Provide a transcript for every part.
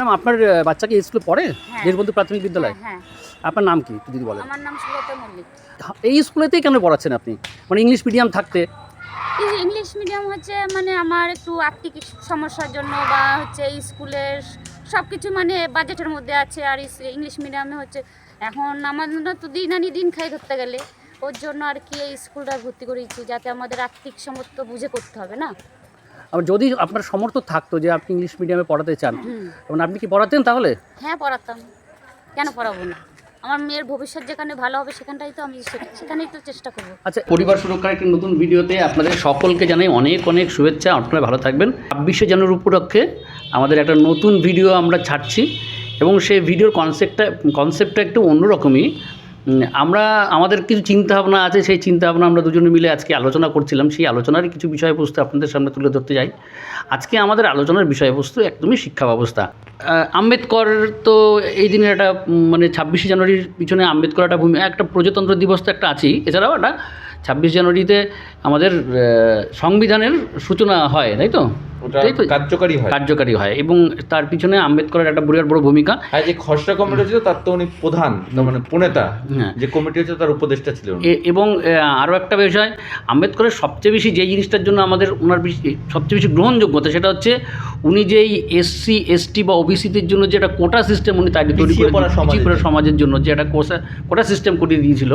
Ma'am আপনার বাচ্চা কি স্কুলে পড়ে? হ্যাঁ। দেশবন্ধু প্রাথমিক বিদ্যালয়? হ্যাঁ আপনার নাম কি একটু যদি বলেন। আমার নাম সুলতা মল্লিক। এই স্কুলেতেই কেন পড়াচ্ছেন আপনি? মানে ইংলিশ মিডিয়াম থাকতে? ইংলিশ মিডিয়াম হচ্ছে মানে আমার একটু আর্থিক সমস্যার জন্য বা হচ্ছে স্কুলের সব কিছু মানে বাজেটের মধ্যে আছে আর ইংলিশ মিডিয়ামে হচ্ছে এখন আমাদের তো দিন আনি দিন খাই ধরতে গেলে। ওর জন্য আর কি এই স্কুলটা ভর্তি করেছি যাতে আমাদের আর্থিক সমর্থ বুঝে করতে হবে না? আবার যদি আপনার সমর্থ থাকতো যে আপনি ইংলিশ মিডিয়ামে পড়াতে চান তখন আপনি কি পড়াতেন তাহলে? হ্যাঁ পড়াতাম। কেন পড়াবো না? আমার মেয়ের ভবিষ্যৎ যেখানে ভালো হবে সেখানটাই তো আমি সেখানেই তো চেষ্টা করব। আচ্ছা পরিবার সুরক্ষার একটি নতুন ভিডিওতে আপনাদের সকলকে জানাই অনেক অনেক শুভেচ্ছা। আপনারা ভালো থাকবেন। ছাব্বিশে জানুয়ারি উপলক্ষে আমাদের একটা নতুন ভিডিও আমরা ছাড়ছি এবং সেই ভিডিওর কনসেপ্টটা কনসেপ্টটা একটু অন্যরকমই। আমরা, আমাদের কিছু চিন্তাভাবনা আছে, সেই চিন্তাভাবনা আমরা দুজনে মিলে আজকে আলোচনা করছিলাম। সেই আলোচনারই কিছু বিষয়বস্তু আপনাদের সামনে তুলে ধরতে যাই আজকে আমাদের আলোচনার বিষয়বস্তু একদমই শিক্ষা ব্যবস্থা। আম্বেদকর তো এই দিনের একটা মানে ছাব্বিশে জানুয়ারির পিছনে আম্বেদকর একটা ভূমি, একটা প্রজাতন্ত্র দিবস তো একটা আছেই। এছাড়াও একটা ছাব্বিশ জানুয়ারিতে আমাদের সংবিধানের সূচনা হয়, তাই তো? ওটা কার্যকারী হয়। কার্যকারী হয়। এবং তার পিছনে আম্বেদকরের একটা বিরাট বড় ভূমিকা। আর যে খসড়া কমিটি ছিল তার তো উনি প্রধান মানে প্রণেতা। হ্যাঁ। যে কমিটি হচ্ছে তার উপদেষ্টা ছিল এবং আরও একটা বিষয় আম্বেদকরের সবচেয়ে বেশি যে জিনিসটার জন্য আমাদের ওনার সবচেয়ে বেশি গ্রহণযোগ্যতা সেটা হচ্ছে উনি যেই এসসি এসটি বা ওবিসিদের জন্য যে একটা কোটা সিস্টেম উনি তাই তৈরি করে সমাজের জন্য। যে একটা কোটা সিস্টেম করে দিয়েছিল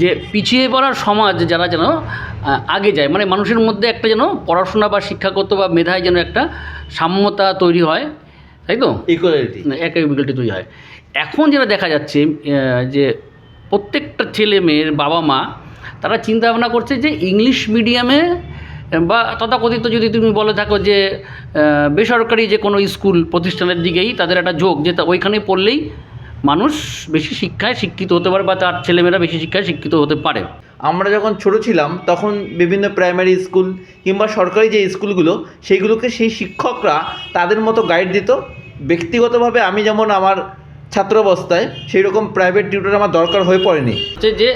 যে পিছিয়ে পড়ার সমাজ যারা যেন আগে যায় মানে মানুষের মধ্যে একটা যেন পড়াশোনা বা শিক্ষাগত বা মেধায় যেন একটা সাম্যতা তৈরি হয় তাই তো? ইকুয়ালিটি তৈরি হয়। এখন যেটা দেখা যাচ্ছে যে প্রত্যেকটা ছেলে মেয়ের বাবা মা তারা চিন্তা ভাবনা করছে যে ইংলিশ মিডিয়ামে বা তথাকথিত যদি তুমি বলে থাকো যে বেসরকারি যে কোনো স্কুল প্রতিষ্ঠানের দিকেই তাদের একটা যোগ যে ওইখানে পড়লেই মানুষ বেশি শিক্ষায় শিক্ষিত হতে পারে বা তার ছেলেমেয়েরা বেশি শিক্ষায় শিক্ষিত হতে পারে। আমরা যখন ছোট ছিলাম তখন বিভিন্ন প্রাইমারি স্কুল কিংবা সরকারি যে স্কুলগুলো সেইগুলোকে সেই শিক্ষকরা তাদের মতো গাইড দিত। ব্যক্তিগতভাবে আমি যেমন আমার ছাত্রাবস্থায় সেই রকম প্রাইভেট টিউটর আমার দরকার হয়ে পড়েনি। যে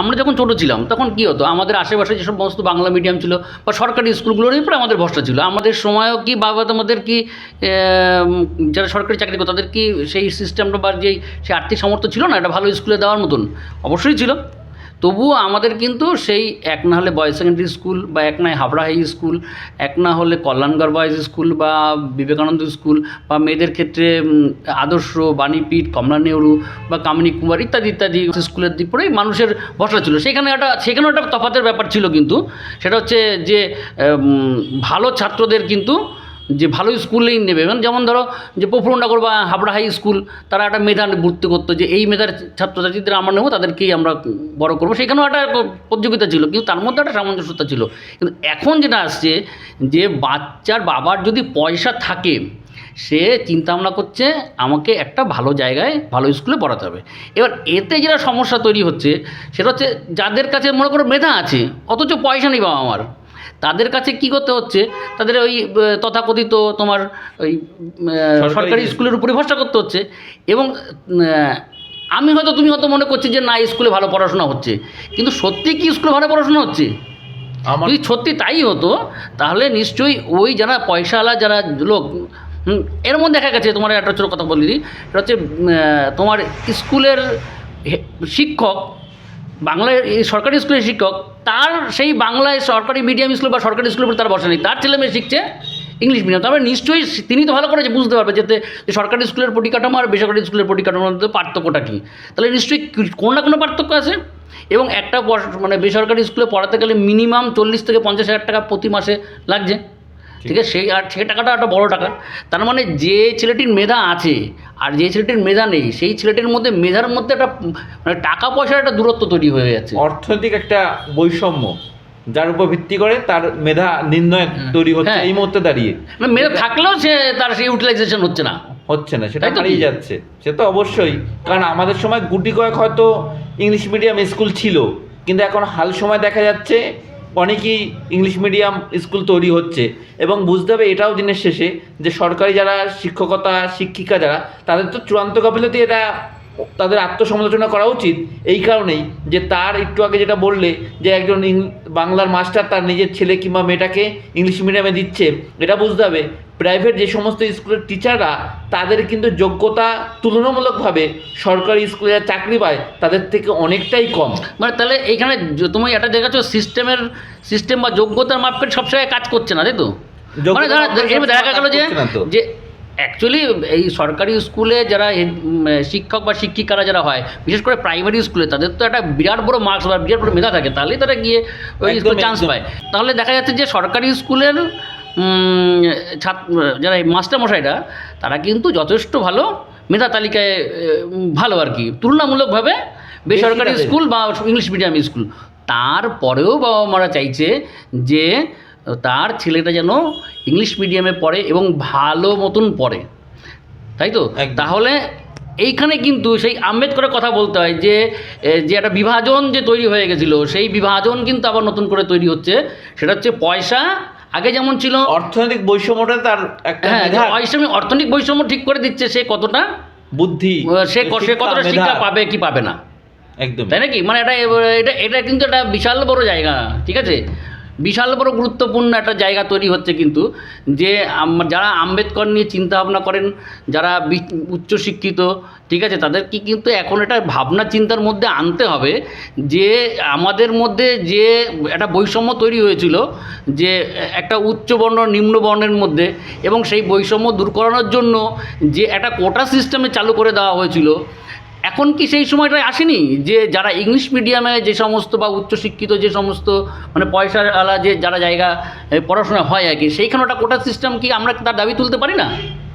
আমরা যখন ছোটো ছিলাম, তখন কী হতো? আমাদের আশেপাশে যেসব সমস্ত বাংলা মিডিয়াম ছিল বা সরকারি স্কুলগুলোর উপরে আমাদের ভরসা ছিল। আমাদের সময়ও কি বাবা তোমাদের কি যারা সরকারি চাকরি করতো তাদের কি সেই সিস্টেমটা বা যেই সেই আর্থিক সামর্থ্য ছিল না? এটা ভালো স্কুলে দেওয়ার মতন? অবশ্যই ছিল। তবুও আমাদের কিন্তু সেই এক না হলে বয়েজ সেকেন্ডারি স্কুল বা এক না হাবড়া হাই স্কুল এক না হলে কল্যাণগড় বয়েজ স্কুল বা বিবেকানন্দ স্কুল বা মেয়েদের ক্ষেত্রে আদর্শ, বাণীপীঠ কমলা নেহরু বা কামিনী কুমার ইত্যাদি ইত্যাদি স্কুলের দিক পরেই মানুষের ভরসা ছিল। সেখানে একটা, সেখানেও একটা তফাতের ব্যাপার ছিল কিন্তু। সেটা হচ্ছে যে ভালো ছাত্রদের কিন্তু যে ভালো স্কুলেই নেবে। মানে যেমন ধরো যে প্রফুল্লনগর বা হাবড়া হাই স্কুল, তারা একটা মেধা ভর্তি করতো যে এই মেধার ছাত্রছাত্রীদের আমরা নেব, তাদেরকেই আমরা বড় করব। সেখানেও একটা প্রতিযোগিতা ছিল, কিন্তু তার মধ্যে একটা সামঞ্জস্যতা ছিল। কিন্তু এখন যেটা আসছে যে বাচ্চার বাবার যদি পয়সা থাকে, সে চিন্তা ভাবনা করছে আমাকে একটা ভালো জায়গায়, ভালো স্কুলে পড়াতে হবে। এবার এতে যেটা সমস্যা তৈরি হচ্ছে, সেটা হচ্ছে যাদের কাছে মনে করো মেধা আছে, অথচ পয়সা নেই বাবা আমার তাদের কাছে কি করতে হচ্ছে? তাদের ওই তথাকথিত তোমার ওই সরকারি স্কুলের উপরে ভরসা করতে হচ্ছে এবং আমি হয়তো তুমি হয়তো মনে করছি যে না স্কুলে ভালো পড়াশোনা হচ্ছে। কিন্তু সত্যি কি স্কুলে ভালো পড়াশোনা হচ্ছে? যদি সত্যি তাই হতো তাহলে নিশ্চয়ই ওই যারা পয়সাওয়ালা যারা লোক এর মধ্যে দেখা গেছে তোমার একটা ছোটো কথা বলি সেটা হচ্ছে তোমার স্কুলের শিক্ষক বাংলায় এই সরকারি স্কুলের শিক্ষক তার সেই বাংলায় সরকারি মিডিয়াম স্কুল বা সরকারি স্কুলের উপর তার বসা নেই। তার ছেলে মেয়ে শিখছে ইংলিশ মিডিয়াম। তবে নিশ্চয়ই তিনি তো ভালো করে যে বুঝতে পারবে যাতে যে সরকারি স্কুলের পরিকাঠামো আর বেসরকারি স্কুলের পরিকাঠামোর মধ্যে পার্থক্যটা কী। তাহলে নিশ্চয়ই কোন না কোনো পার্থক্য আছে। এবং একটা মানে বেসরকারি স্কুলে পড়াতে গেলে মিনিমাম চল্লিশ থেকে পঞ্চাশ হাজার টাকা প্রতি মাসে লাগছে। ঠিক আছে? সেই আর সেই টাকাটা একটা বড় টাকা। তার মানে যে ছেলেটির মেধা আছে আর যে ছেলেটির মেধা নেই সেই ছেলেটির মধ্যে মেধার মধ্যে একটা মানে টাকা পয়সার একটা দূরত্ব তৈরি হয়ে যাচ্ছে। অর্থনৈতিক একটা বৈষম্য যার উপর ভিত্তি করে তার মেধা নির্ণয় তৈরি হচ্ছে হ্যাঁ। এই মুহূর্তে দাঁড়িয়ে। মানে মেধা থাকলেও সে তার সেই ইউটিলাইজেশন হচ্ছে না। হচ্ছে না সেটা হারিয়ে যাচ্ছে। সে তো অবশ্যই। কারণ আমাদের সময় গুটি কয়েক হয়তো ইংলিশ মিডিয়াম স্কুল ছিল কিন্তু এখন হাল সময় দেখা যাচ্ছে অনেকেই ইংলিশ মিডিয়াম স্কুল তৈরি হচ্ছে এবং বুঝতে হবে এটাও দিনের শেষে যে সরকারি যারা শিক্ষকতা, শিক্ষিকা যারা, তাদের তো চূড়ান্ত গাফিলতি এটা তাদের আত্মসমালোচনা করা উচিত এই কারণেই যে তার একটু আগে যেটা বললে যে একজন বাংলার মাস্টার তার নিজের ছেলে কিংবা মেয়েটাকে ইংলিশ মিডিয়ামে দিচ্ছে এটা বুঝতে হবে। প্রাইভেট যে সমস্ত স্কুলের টিচাররা তাদের কিন্তু যোগ্যতা তুলনামূলকভাবে সরকারি স্কুলে যারা চাকরি পায় তাদের থেকে অনেকটাই কম। মানে তাহলে এইখানে য- তুমি এটা দেখাচ্ছ সিস্টেমের সিস্টেম বা যোগ্যতার মাপকাঠি সব জায়গায় কাজ করছে না তাই তো? মানে দেখা গেল। যে অ্যাকচুয়ালি এই সরকারি স্কুলে যারা শিক্ষক বা শিক্ষিকারা যারা হয় বিশেষ করে প্রাইমারি স্কুলে তাদের তো একটা বিরাট বড় মার্কস বা বিরাট বড় মেধা থাকে তাহলেই তারা গিয়ে ওই স্কুলে চান্স পায়। তাহলে দেখা যাচ্ছে যে সরকারি স্কুলের ছাত্র যারা মাস্টারমশাইরা তারা কিন্তু যথেষ্ট ভালো মেধা তালিকায় ভালো আর কি। তুলনামূলকভাবে বেসরকারি স্কুল বা ইংলিশ মিডিয়াম স্কুল তারপরেও বাবা মারা চাইছে যে তার ছেলেটা যেন ইংলিশ মিডিয়ামে পড়ে এবং ভালো মতন পড়ে। তাই তো? তাহলে এইখানে কিন্তু সেই আম্বেদকরের কথা বলতে হয় যে যে একটা বিভাজন যে তৈরি হয়ে গেছিল সেই বিভাজন কিন্তু আবার নতুন করে তৈরি হচ্ছে। সেটা হচ্ছে পয়সা। আগে যেমন ছিল অর্থনৈতিক বৈষম্যটা তার হ্যাঁ যে মেধা, অষ্টমী অর্থনৈতিক বৈষম্য ঠিক করে দিচ্ছে সে কতটা? বুদ্ধি সে সে কতটা। শিক্ষা পাবে কি পাবে না। একদম। তাই নাকি? মানে এটা এটা এটা কিন্তু একটা বিশাল বড় জায়গা ঠিক আছে? বিশাল বড় গুরুত্বপূর্ণ একটা জায়গা তৈরি হচ্ছে কিন্তু, যে যারা আম্বেদকর নিয়ে চিন্তা ভাবনা করেন, যারা উচ্চশিক্ষিত ঠিক আছে, তাদেরকে কিন্তু এখন এটা ভাবনা চিন্তার মধ্যে আনতে হবে যে আমাদের মধ্যে যে একটা বৈষম্য তৈরি হয়েছিল, যে একটা উচ্চ বর্ণ, নিম্ন বর্ণের মধ্যে এবং সেই বৈষম্য দূর করানোর জন্য যে একটা কোটা সিস্টেমে চালু করে দেওয়া হয়েছিল এখন কি সেই সময়টা আসেনি? যে যারা ইংলিশ মিডিয়ামে যে সমস্ত বা উচ্চশিক্ষিত যে সমস্ত মানে পয়সার আলা যে যারা জায়গা পড়াশোনা হয় আর কি সেইখানে ওটা কোটা সিস্টেম কি আমরা তার দাবি তুলতে পারি না?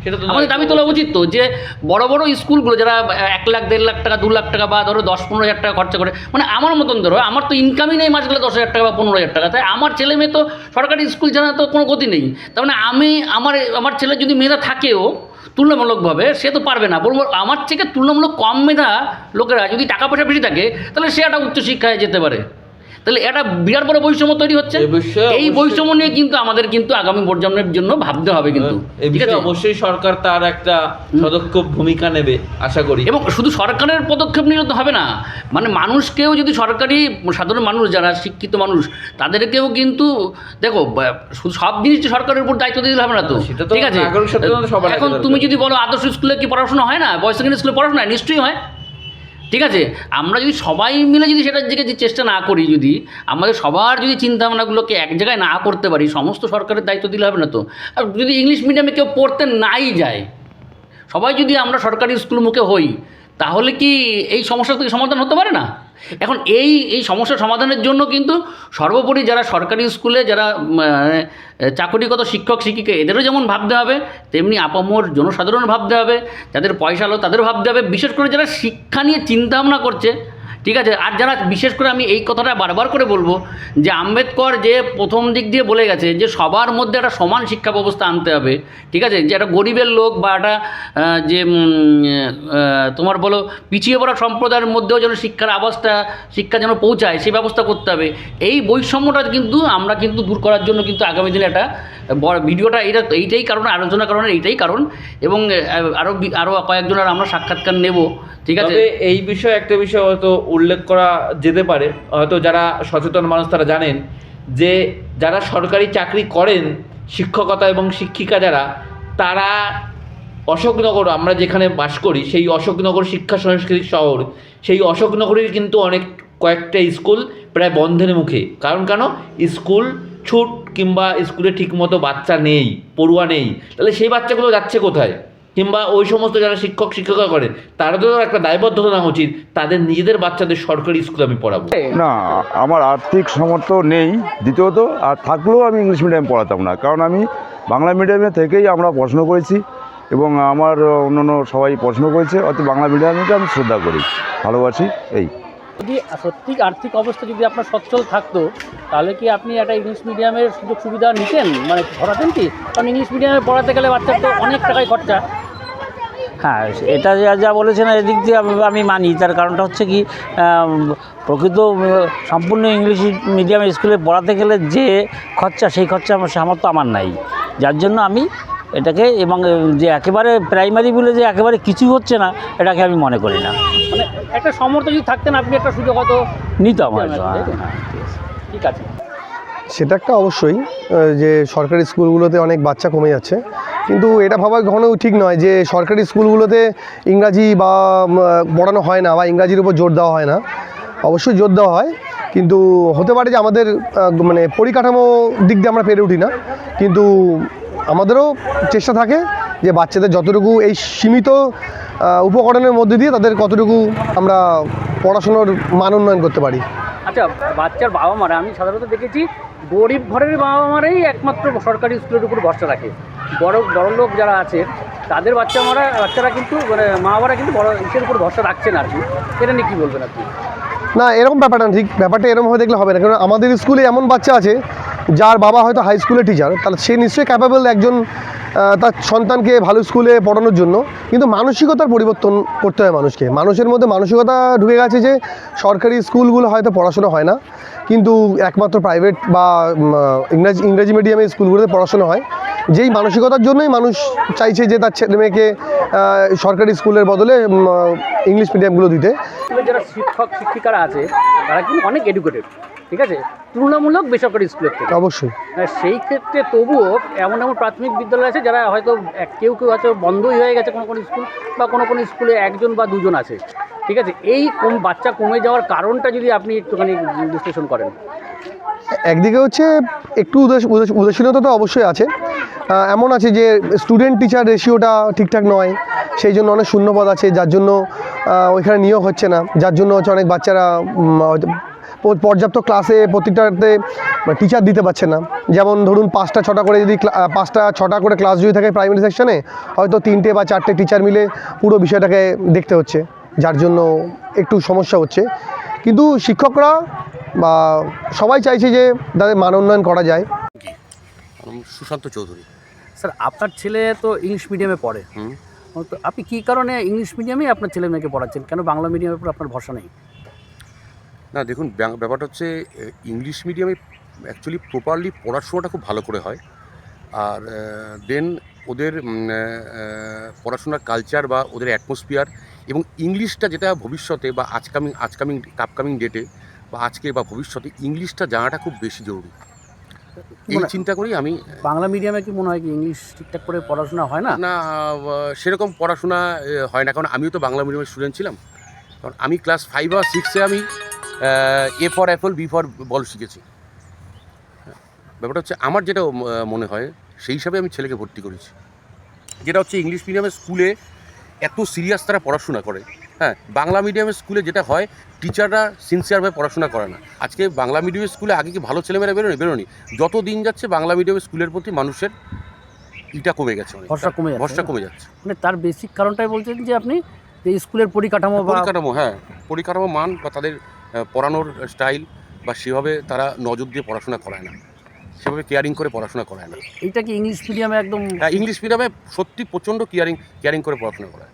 সেটা তো আমাদের দাবি তোলা উচিত তো যে বড় বড় স্কুলগুলো যারা এক লাখ দেড় লাখ টাকা দু লাখ টাকা বা ধরো দশ পনেরো হাজার টাকা খরচা করে মানে আমার মতন ধরো আমার তো ইনকামই নেই মাস গেলে দশ হাজার টাকা বা পনেরো হাজার টাকা তাই আমার ছেলে মেয়ে তো সরকারি স্কুল জানা তো কোনো গতি নেই। তার মানে আমি আমার আমার ছেলে যদি মেয়েরা থাকেও তুলনামূলকভাবে সে তো পারবে না। বলব, আমার থেকে তুলনামূলক কম মেধা লোকেরা যদি টাকা পয়সা বেশি থাকে, তাহলে সে একটা উচ্চশিক্ষায় যেতে পারে। তাহলে এটা বিরাট বড় বৈষম্য তৈরি হচ্ছে। এই বৈষম্য নিয়ে কিন্তু আমাদের কিন্তু আগামী প্রজন্মের জন্য ভাবতে হবে কিন্তু। ঠিক আছে? অবশ্যই সরকার তার একটা সদক্ষেপ ভূমিকা নেবে আশা করি। এবং শুধু সরকারের পদক্ষেপ নিলে তো হবে না। মানে মানুষকেও যদি সরকারি সাধারণ মানুষ যারা শিক্ষিত মানুষ তাদেরকেও কিন্তু দেখো শুধু সব জিনিস সরকারের উপর দায়িত্ব দিলে হবে না তো। ঠিক আছে? এখন তুমি যদি বলো আদর্শ স্কুলে কি পড়াশোনা হয় না? বয়স স্কুলে পড়াশোনা হয়? নিশ্চয়ই হয়। ঠিক আছে? আমরা যদি সবাই মিলে যদি সেটার দিকে যে চেষ্টা না করি যদি, আমাদের সবার যদি চিন্তাভাবনাগুলোকে এক জায়গায় না করতে পারি, সমস্ত সরকারের দায়িত্ব দিলে হবে না তো? আর যদি ইংলিশ মিডিয়ামে কেউ পড়তে নাই যায়, সবাই যদি আমরা সরকারি স্কুল মুখে হই, তাহলে কি এই সমস্যা থেকে সমাধান হতে পারে না? এখন এই এই সমস্যা সমাধানের জন্য কিন্তু সর্বোপরি যারা সরকারি স্কুলে যারা উম, চাকরিগত শিক্ষক শিক্ষিকা এদেরও যেমন ভাবতে হবে তেমনি আপামর জনসাধারণ ভাবতে হবে যাদের পয়সা আলো তাদের ভাবতে হবে। বিশেষ করে যারা শিক্ষা নিয়ে চিন্তাভাবনা করছে ঠিক আছে? আর যারা বিশেষ করে আমি এই কথাটা বারবার করে বলব, যে আম্বেদকর যে প্রথম দিক দিয়ে বলে গেছে যে সবার মধ্যে একটা সমান শিক্ষা ব্যবস্থা আনতে হবে, ঠিক আছে? যে একটা গরিবের লোক বা একটা যে তোমার বলো পিছিয়ে পড়া সম্প্রদায়ের মধ্যেও যেন শিক্ষার আবাসটা, শিক্ষা যেন পৌঁছায় সেই ব্যবস্থা করতে হবে। এই বৈষম্যটা কিন্তু আমরা কিন্তু দূর করার জন্য কিন্তু আগামী দিনে একটা বড় ভিডিওটা এইটা এইটাই কারণ, আলোচনা কারণের এইটাই কারণ। এবং আরও আরও কয়েকজনের আমরা সাক্ষাৎকার নেব, ঠিক আছে? এই বিষয়ে একটা বিষয় হয়তো উল্লেখ করা যেতে পারে। হয়তো যারা সচেতন মানুষ তারা জানেন যে যারা সরকারি চাকরি করেন, শিক্ষকতা এবং শিক্ষিকা যারা, তারা অশোকনগর, আমরা যেখানে বাস করি, সেই অশোকনগর শিক্ষা সাংস্কৃতিক শহর, সেই অশোকনগরের কিন্তু অনেক কয়েকটা স্কুল প্রায় বন্ধের মুখে। কারণ কেন? স্কুল ছুট কিংবা স্কুলে ঠিকমতো বাচ্চা নেই, পড়ুয়া নেই। তাহলে সেই বাচ্চাগুলো যাচ্ছে কোথায়? কিংবা ওই সমস্ত যারা শিক্ষক, শিক্ষিকা করে তো একটা দায়বদ্ধতা নেওয়া উচিত। তাদের নিজেদের বাচ্চাদের সরকারি স্কুলে আমি পড়াবো। না, আমার আর্থিক সামর্থ্য নেই। দ্বিতীয়ত, আর থাকলেও আমি ইংলিশ মিডিয়াম পড়াতাম না। কারণ আমি বাংলা মিডিয়ামে থেকেই আমরা প্রশ্ন করেছি এবং আমার অন্য সবাই প্রশ্ন করেছে, অর্থাৎ বাংলা মিডিয়ামকে আমি শ্রদ্ধা করি। ভালোবাসি, এই। যদি সত্যি আর্থিক অবস্থা যদি আপনার সচ্ছল থাকতো, তাহলে কি আপনি একটা ইংলিশ মিডিয়ামের সুযোগ সুবিধা নিতেন? মানে ধরাতেন কি? কারণ ইংলিশ মিডিয়ামে পড়াতে গেলে বাচ্চার তো অনেক টাকাই খরচা। হ্যাঁ এটা যা বলেছেন, এদিক দিয়ে আমি মানি। তার কারণটা হচ্ছে কি প্রকৃত, সম্পূর্ণ ইংলিশ মিডিয়াম স্কুলে পড়াতে গেলে যে খরচা, সেই খরচা আমার, সামর্থ্য আমার নাই। যার জন্য আমি এটাকে এবং যে একেবারে প্রাইমারি বলে যে একেবারে কিছু হচ্ছে না এটাকে আমি মনে করি না। মানে একটা সমর্থ যদি থাকতেন আপনি একটা সুযোগ হয়তো নিতাম হ্যাঁ, তো? হ্যাঁ। ঠিক আছে। সেটা একটা অবশ্যই যে সরকারি স্কুলগুলোতে অনেক বাচ্চা কমে যাচ্ছে। কিন্তু এটা ভাবা কখনো ঠিক নয় যে সরকারি স্কুলগুলোতে ইংরাজি বা পড়ানো হয় না বা ইংরাজির উপর জোর দেওয়া হয় না। অবশ্যই জোর দেওয়া হয় কিন্তু হতে পারে যে আমাদের মানে পরিকাঠামো দিক দিয়ে আমরা পেরে উঠি না। কিন্তু আমাদেরও চেষ্টা থাকে যে বাচ্চাদের যতটুকু এই সীমিত উপকরণের মধ্যে দিয়ে তাদের কতটুকু আমরা পড়াশুনোর মান উন্নয়ন করতে পারি। আচ্ছা বাচ্চার বাবা মারা আমি সাধারণত দেখেছি গরিব ঘরের বাবা মারাই একমাত্র সরকারি স্কুলের উপর ভরসা রাখে। বড় বড় লোক যারা আছে তাদের বাচ্চা মারা বাচ্চারা কিন্তু মানে মা বাবারা কিন্তু বড় ইসের উপর ভরসা রাখছেন আর কি। এটা নিয়ে কী বলবেন আপনি? না এরকম ব্যাপারটা না ঠিক ব্যাপারটা এরকম হয়ে দেখলে হবে না। কারণ আমাদের স্কুলে এমন বাচ্চা আছে যার বাবা হয়তো হাই স্কুলে টিচার তাহলে সে নিশ্চয়ই ক্যাপাবল একজন তার সন্তানকে ভালো স্কুলে পড়ানোর জন্য। কিন্তু মানসিকতার পরিবর্তন করতে হয় মানুষকে। মানুষের মধ্যে মানসিকতা ঢুকে গেছে যে, সরকারি স্কুলগুলো হয়তো পড়াশোনা হয় না, কিন্তু একমাত্র প্রাইভেট বা ইংরাজি ইংরাজি মিডিয়ামে স্কুলগুলোতে পড়াশোনা হয়। যেই মানসিকতার জন্যই মানুষ চাইছে যে, তার ছেলে মেয়েকে সরকারি স্কুলের বদলে ইংলিশ মিডিয়ামগুলো দিতে। যারা শিক্ষক, শিক্ষিকারা আছে, তারা কিন্তু অনেক এডুকেটেড ঠিক আছে? তুলনামূলক বেসরকারি স্কুলের থেকে। অবশ্যই। সেই ক্ষেত্রে তবুও এমন এমন প্রাথমিক বিদ্যালয় আছে যারা হয়তো কেউ কেউ হয়তো বন্ধই হয়ে গেছে কোনো কোনো স্কুল বা কোনো কোনো স্কুলে একজন বা দুজন আছে। ঠিক আছে? এই কম বাচ্চা কমে যাওয়ার কারণটা যদি আপনি একটুখানি বিশ্লেষণ করেন। একদিকে হচ্ছে একটু উদাস উদাস- উদাসীনতা তো অবশ্যই আছে। এমন আছে যে স্টুডেন্ট টিচার রেশিওটা ঠিকঠাক নয় সেই জন্য অনেক শূন্যপদ আছে যার জন্য ওইখানে নিয়োগ হচ্ছে না যার জন্য হচ্ছে অনেক বাচ্চারা পর্যাপ্ত ক্লাসে প্রত্যেকটাতে টিচার দিতে পারছে না। যেমন ধরুন পাঁচটা ছটা করে যদি ক্লা- পাঁচটা ছটা করে ক্লাস যদি থাকে প্রাইমারি সেকশনে হয়তো তিনটে বা চারটে টিচার মিলে পুরো বিষয়টাকে দেখতে হচ্ছে। যার জন্য একটু সমস্যা হচ্ছে। কিন্তু শিক্ষকরা বা সবাই চাইছে যে তাদের মান উন্নয়ন করা যায়। সুশান্ত চৌধুরী। স্যার আপনার ছেলে তো ইংলিশ মিডিয়ামে পড়ে। হুম। তো আপনি কী কারণে ইংলিশ মিডিয়ামে আপনার ছেলে মেয়েকে পড়াচ্ছেন? কেন বাংলা মিডিয়ামের উপর আপনার ভরসা নেই? না দেখুন ব্যাং- ব্যাপারটা হচ্ছে ইংলিশ মিডিয়ামে অ্যাকচুয়ালি প্রপারলি পড়াশোনাটা খুব ভালো করে হয়। আর দেন ওদের পড়াশোনার কালচার বা ওদের অ্যাটমসফিয়ার এবং ইংলিশটা যেটা ভবিষ্যতে বা আজকামিং আজকামিং আপকামিং ডেটে বা আজকে বা ভবিষ্যতে ইংলিশটা জানাটা খুব বেশি জরুরি। এই মানে- চিন্তা করি আমি বাংলা মিডিয়ামে কি মনে হয় কি ইংলিশ ঠিকঠাক করে পড়াশোনা হয় না? না সেরকম পড়াশোনা হয় না। কারণ আমিও তো বাংলা মিডিয়ামের স্টুডেন্ট ছিলাম। কারণ আমি ক্লাস ফাইভ আর সিক্সে আমি A for apple B for ball শিখেছি। ব্যাপারটা হচ্ছে আমার যেটা মনে হয় সেই হিসাবে আমি ছেলেকে ভর্তি করেছি। যেটা হচ্ছে ইংলিশ মিডিয়ামের স্কুলে এত সিরিয়াস তারা পড়াশোনা করে। হ্যাঁ বাংলা মিডিয়ামের স্কুলে যেটা হয় টিচাররা সিনসিয়ারভাবে পড়াশোনা করে না। আজকে বাংলা মিডিয়ামের স্কুলে আগে কি ভালো ছেলেমেয়েরা বেরোনি বেরোনি যত দিন যাচ্ছে বাংলা মিডিয়ামের স্কুলের প্রতি মানুষের ইটা কমে গেছে ভরসা কমে যাচ্ছে ভরসা কমে যাচ্ছে। মানে তার বেসিক কারণটাই বলছেন যে আপনি যে স্কুলের পরিকাঠামো পরিকাঠামো হ্যাঁ। পরিকাঠামো মান বা তাদের পড়ানোর স্টাইল বা সেভাবে তারা নজর দিয়ে পড়াশোনা করায় না। সেভাবে কেয়ারিং করে পড়াশোনা করায় না। এইটা কি ইংলিশ মিডিয়ামে একদম হ্যাঁ ইংলিশ মিডিয়ামে সত্যি প্রচণ্ড কেয়ারিং কেয়ারিং করে পড়াশোনা করায়।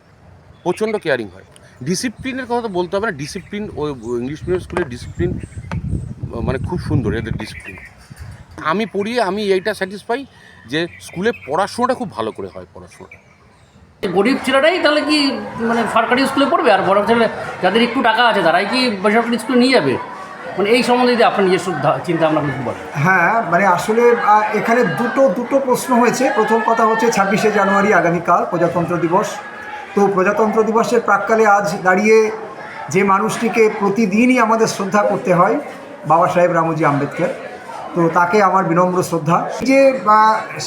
প্রচণ্ড কেয়ারিং হয়। ডিসিপ্লিনের কথা তো বলতে হবে না ডিসিপ্লিন ওই ইংলিশ মিডিয়াম স্কুলের ডিসিপ্লিন মানে খুব সুন্দর এদের ডিসিপ্লিন আমি পড়িয়ে আমি এইটা স্যাটিসফাই যে স্কুলে পড়াশোনাটা খুব ভালো করে হয় পড়াশোনাটা। গরিব ছেলেরাই তাহলে কি মানে সরকারি স্কুলে পড়বে? আর বড় ছেলে, যাদের একটু টাকা আছে, তারাই কি বেসরকারি স্কুলে নিয়ে যাবে? মানে এই সম্বন্ধে যদি আপনার নিজস্ব চিন্তা কিছু বলেন। হ্যাঁ মানে আসলে এখানে দুটো দুটো প্রশ্ন হয়েছে। প্রথম কথা হচ্ছে, ছাব্বিশে জানুয়ারি আগামীকাল, প্রজাতন্ত্র দিবস। তো প্রজাতন্ত্র দিবসের প্রাককালে আজ দাঁড়িয়ে যে মানুষটিকে প্রতিদিনই আমাদের শ্রদ্ধা করতে হয়, বাবা সাহেব রামজি আম্বেদকর। তো তাকে আমার বিনম্র শ্রদ্ধা। যে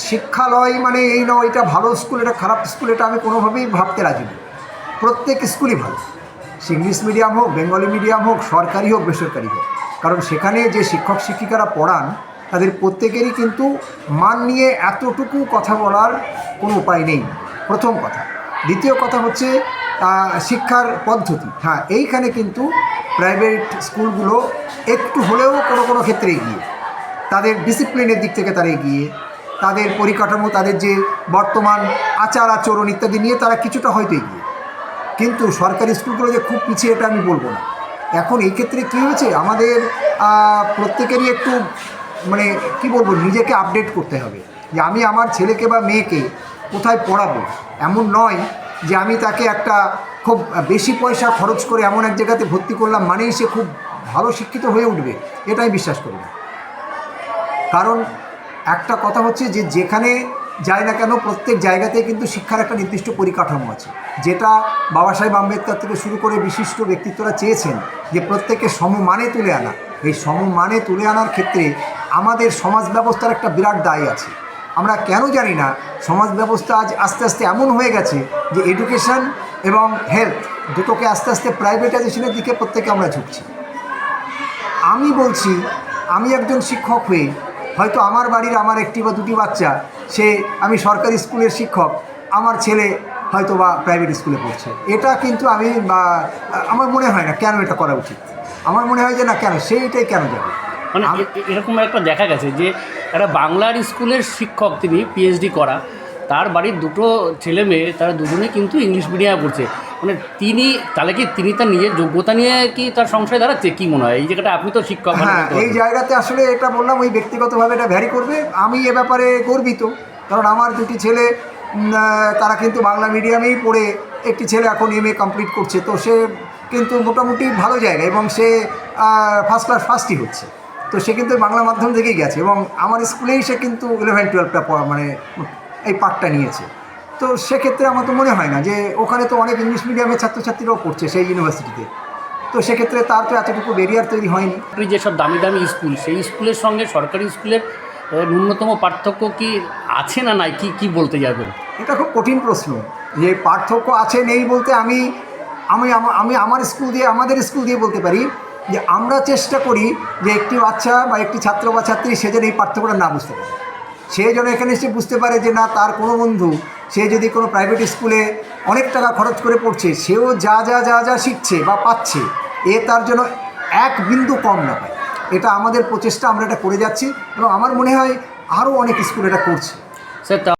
শিক্ষালয় মানে এই নয় এটা ভালো স্কুল, এটা খারাপ স্কুল, এটা আমি কোনোভাবেই ভাবতে রাজি নই প্রত্যেক স্কুলই ভালো। সে ইংলিশ মিডিয়াম হোক, বেঙ্গলি মিডিয়াম হোক, সরকারি হোক, বেসরকারি হোক। কারণ সেখানে যে শিক্ষক, শিক্ষিকারা পড়ান, তাদের প্রত্যেকেরই কিন্তু মান নিয়ে এতটুকু কথা বলার কোনো উপায় নেই। প্রথম কথা। দ্বিতীয় কথা হচ্ছে শিক্ষার পদ্ধতি। হ্যাঁ এইখানে কিন্তু প্রাইভেট স্কুলগুলো একটু হলেও কোনো কোনো ক্ষেত্রে এগিয়ে। তাদের ডিসিপ্লিনের দিক থেকে তারা এগিয়ে, তাদের পরিকাঠামো, তাদের যে বর্তমান আচার, আচরণ ইত্যাদি নিয়ে তারা কিছুটা হয়তো এগিয়ে। কিন্তু সরকারি স্কুলগুলো যে খুব পিছিয়ে, এটা আমি বলব না। এখন এই ক্ষেত্রে কী হয়েছে? আমাদের প্রত্যেকেরই একটু মানে কি বলব, নিজেকে আপডেট করতে হবে। যে আমি আমার ছেলেকে বা মেয়েকে কোথায় পড়াবো? এমন নয় যে আমি তাকে একটা খুব বেশি পয়সা খরচ করে এমন এক জায়গাতে ভর্তি করলাম, মানেই সে খুব ভালো শিক্ষিত হয়ে উঠবে। এটাই বিশ্বাস করি না। কারণ একটা কথা হচ্ছে যে যেখানে যায় না কেন প্রত্যেক জায়গাতে কিন্তু শিক্ষার একটা নির্দিষ্ট পরিকাঠামো আছে। যেটা বাবা সাহেব আম্বেদকর থেকে শুরু করে বিশিষ্ট ব্যক্তিত্বরা চেয়েছেন যে প্রত্যেককে সমমানে তুলে আনা। এই সমমানে তুলে আনার ক্ষেত্রে আমাদের সমাজ ব্যবস্থার একটা বিরাট দায় আছে। আমরা কেন জানি না, সমাজ ব্যবস্থা আজ আস্তে আস্তে এমন হয়ে গেছে যে এডুকেশন এবং হেলথ দুটোকে আস্তে আস্তে প্রাইভেটাইজেশনের দিকে প্রত্যেকে আমরা ঝুঁকছি। আমি বলছি, আমি একজন শিক্ষক হয়ে হয়তো আমার বাড়ির আমার একটি বা দুটি বাচ্চা, সে আমি সরকারি স্কুলের শিক্ষক, আমার ছেলে হয়তো বা প্রাইভেট স্কুলে পড়ছে। এটা কিন্তু আমি বা, আমার মনে হয় না কেন এটা করা উচিত। আমার মনে হয় যে না কেন সেইটাই কেন যাবে মানে এরকম একটা দেখা গেছে যে একটা বাংলার স্কুলের শিক্ষক তিনি পিএইচডি করা, তার বাড়ির দুটো ছেলে মেয়ে, তারা দুজনে কিন্তু ইংলিশ মিডিয়ামে পড়ছে। মানে তিনি তাহলে কি তিনি তার নিজের যোগ্যতা নিয়ে কি তার সংশয় দাঁড়াচ্ছে? কি মনে হয়? এই জায়গাটা আপনি তো শিক্ষক হ্যাঁ এই জায়গাতে আসলে এটা বললাম ওই ব্যক্তিগতভাবে এটা ভ্যারি করবে। আমি এ ব্যাপারে গর্বিত কারণ আমার দুটি ছেলে তারা কিন্তু বাংলা মিডিয়ামেই পড়ে একটি ছেলে এখন এম এ কমপ্লিট করছে তো সে কিন্তু মোটামুটি ভালো জায়গা এবং সে ফার্স্ট ক্লাস ফার্স্টই হচ্ছে। তো সে কিন্তু বাংলা মাধ্যম থেকেই গেছে এবং আমার স্কুলেই সে কিন্তু ইলেভেন টুয়েলভটা মানে এই পাঠটা নিয়েছে। তো সেক্ষেত্রে আমার তো মনে হয় না যে ওখানে তো অনেক ইংলিশ মিডিয়ামের ছাত্রছাত্রীরাও পড়ছে সেই ইউনিভার্সিটিতে তো সেক্ষেত্রে তার তো এতটুকু ব্যারিয়ার তৈরি হয়নি। যেসব দামি দামি স্কুল সেই স্কুলের সঙ্গে সরকারি স্কুলের ন্যূনতম পার্থক্য কি আছে না নাই? কি কি বলতে যাবে এটা খুব কঠিন প্রশ্ন। যে পার্থক্য আছে নেই বলতে আমি আমি আমি আমার স্কুল দিয়ে আমাদের স্কুল দিয়ে বলতে পারি যে আমরা চেষ্টা করি যে একটি বাচ্চা বা একটি ছাত্র বা ছাত্রী সে যেন এই পার্থক্যটা না বুঝতে পারে। সে যেন এখানে এসে বুঝতে পারে যে না তার কোনো বন্ধু সে যদি কোনো প্রাইভেট স্কুলে অনেক টাকা খরচ করে পড়ছে, সেও যা যা যা যা শিখছে বা পাচ্ছে, এ তার জন্য এক বিন্দু কম না পায় এটা আমাদের প্রচেষ্টা, আমরা এটা করে যাচ্ছি এবং আমার মনে হয় আরও অনেক স্কুল এটা করছে। স্যার